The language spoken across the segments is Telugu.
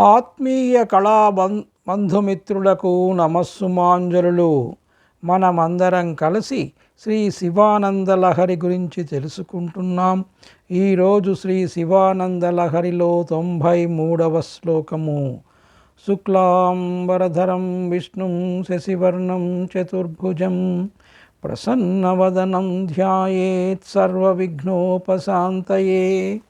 ఆత్మీయ కళా బంధుమిత్రులకు నమస్సుమాంజలులు. మనమందరం కలిసి శ్రీ శివానందలహరి గురించి తెలుసుకుంటున్నాం. ఈరోజు శ్రీ శివానందలహరిలో తొంభై మూడవ శ్లోకము. శుక్లాంబరధరం విష్ణుం శశివర్ణం చతుర్భుజం. ప్రసన్నవదనం ధ్యాయేత్ సర్వవిఘ్నోపశాంతయే.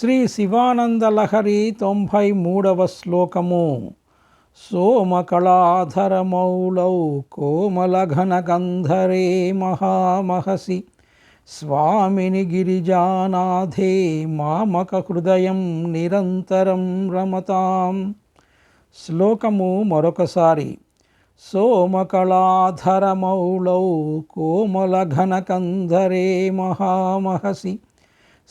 శ్రీ శివానందలహరి తొంభై మూడవ శ్లోకము. సోమకళాధరమౌళౌ కోమలఘనగంధరే మహామహసి. స్వామిని గిరిజానాథే మామక హృదయం నిరంతరం రమతాం. శ్లోకము మరొకసారి. సోమకళాధరమౌళౌ కోమలఘనకంధరే మహామహసి.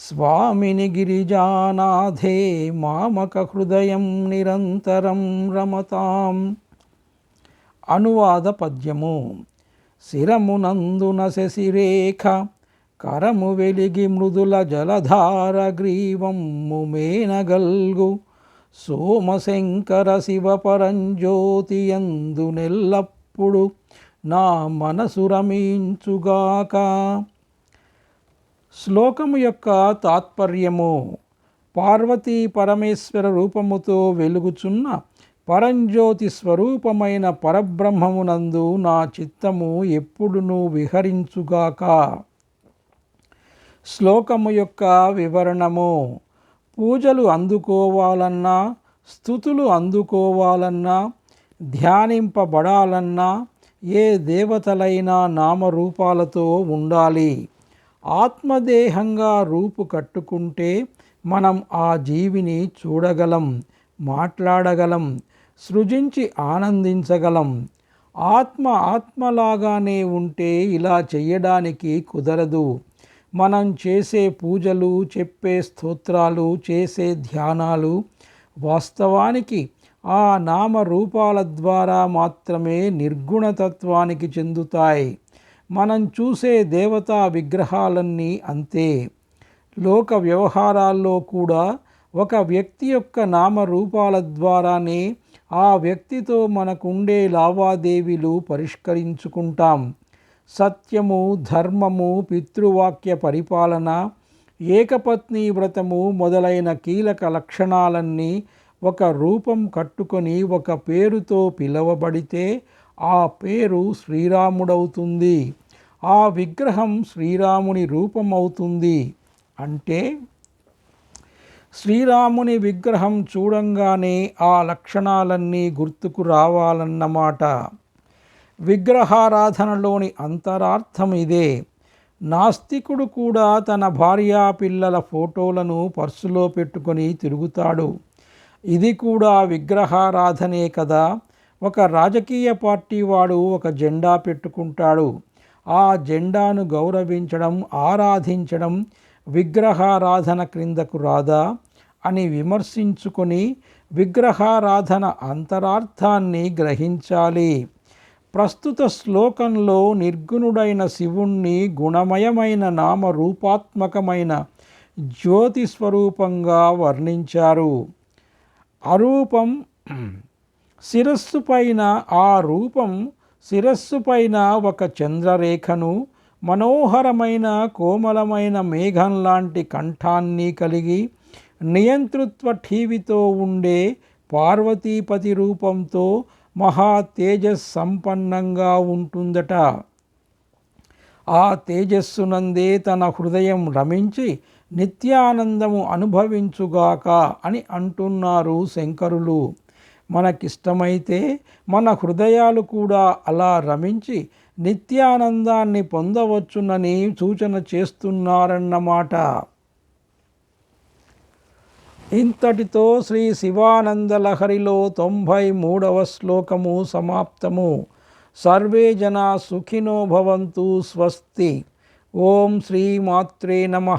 స్వామిని గిరిజానాథే మామక హృదయం నిరంతరం రమతాం. అనువాద పద్యము శిరమునందున శశిరేఖ కరము వెలిగి మృదుల జలధార గ్రీవము మేనగల్గు సోమశంకర శివ పరంజ్యోతియందు నెల్లప్పుడు నా మనసు రమించుగాక. శ్లోకము యొక్క తాత్పర్యము పార్వతీ పరమేశ్వర రూపముతో వెలుగుచున్న పరంజ్యోతి స్వరూపమైన పరబ్రహ్మమునందు నా చిత్తము ఎప్పుడునూ విహరించుగాక. శ్లోకము యొక్క వివరణము పూజలు అందుకోవాలన్నా స్థుతులు అందుకోవాలన్నా ధ్యానింపబడాలన్నా ఏ దేవతలైనా నామరూపాలతో ఉండాలి. ఆత్మదేహంగా రూపు కట్టుకుంటే మనం ఆ జీవిని చూడగలం మాట్లాడగలం సృజించి ఆనందించగలం. ఆత్మ ఆత్మలాగానే ఉంటే ఇలా చేయడానికి కుదరదు. మనం చేసే పూజలు చెప్పే స్తోత్రాలు చేసే ధ్యానాలు వాస్తవానికి ఆ నామరూపాల ద్వారా మాత్రమే నిర్గుణతత్వానికి చెందుతాయి. మనం చూసే దేవతా విగ్రహాలన్నీ అంతే. లోక వ్యవహారాల్లో కూడా ఒక వ్యక్తి యొక్క నామరూపాల ద్వారానే ఆ వ్యక్తితో మనకుండే లావాదేవీలు పరిష్కరించుకుంటాం. సత్యము ధర్మము పితృవాక్య పరిపాలన ఏకపత్ని వ్రతము మొదలైన కీలక లక్షణాలన్నీ ఒక రూపం కట్టుకొని ఒక పేరుతో పిలవబడితే ఆ పేరు శ్రీరాముడవుతుంది. ఆ విగ్రహం శ్రీరాముని రూపమవుతుంది. అంటే శ్రీరాముని విగ్రహం చూడంగానే ఆ లక్షణాలన్నీ గుర్తుకు రావాలన్నమాట. విగ్రహారాధనలోని అంతరార్థం ఇదే. నాస్తికుడు కూడా తన భార్యా పిల్లల ఫోటోలను పర్సులో పెట్టుకొని తిరుగుతాడు. ఇది కూడా విగ్రహారాధనే కదా. ఒక రాజకీయ పార్టీ వాడు ఒక జెండా పెట్టుకుంటాడు. ఆ జెండాను గౌరవించడం ఆరాధించడం విగ్రహారాధన క్రిందకు రాదా అని విమర్శించుకొని విగ్రహారాధన అంతరార్థాన్ని గ్రహించాలి. ప్రస్తుత శ్లోకంలో నిర్గుణుడైన శివుణ్ణి గుణమయమైన నామరూపాత్మకమైన జ్యోతి స్వరూపంగా వర్ణించారు. అరూపం శిరస్సు పైన ఆ రూపం శిరస్సు పైన ఒక చంద్రరేఖను మనోహరమైన కోమలమైన మేఘం లాంటి కంఠాన్ని కలిగి నియంతృత్వ ఠీవితో ఉండే పార్వతీపతి రూపంతో మహా తేజస్ సంపన్నంగా ఉంటుందట. ఆ తేజస్సునందే తన హృదయం రమించి నిత్యానందము అనుభవించుగాక అని అంటున్నారు శంకరులు. మనకిష్టమైతే మన హృదయాలు కూడా అలా రమించి నిత్యానందాన్ని పొందవచ్చునని సూచన చేస్తున్నారన్నమాట. ఇంతటితో శ్రీ శివానంద లహరిలో తొంభై మూడవ శ్లోకము సమాప్తము. సర్వే జనా సుఖినో భవంతు స్వస్తి. ఓం శ్రీమాత్రే నమ.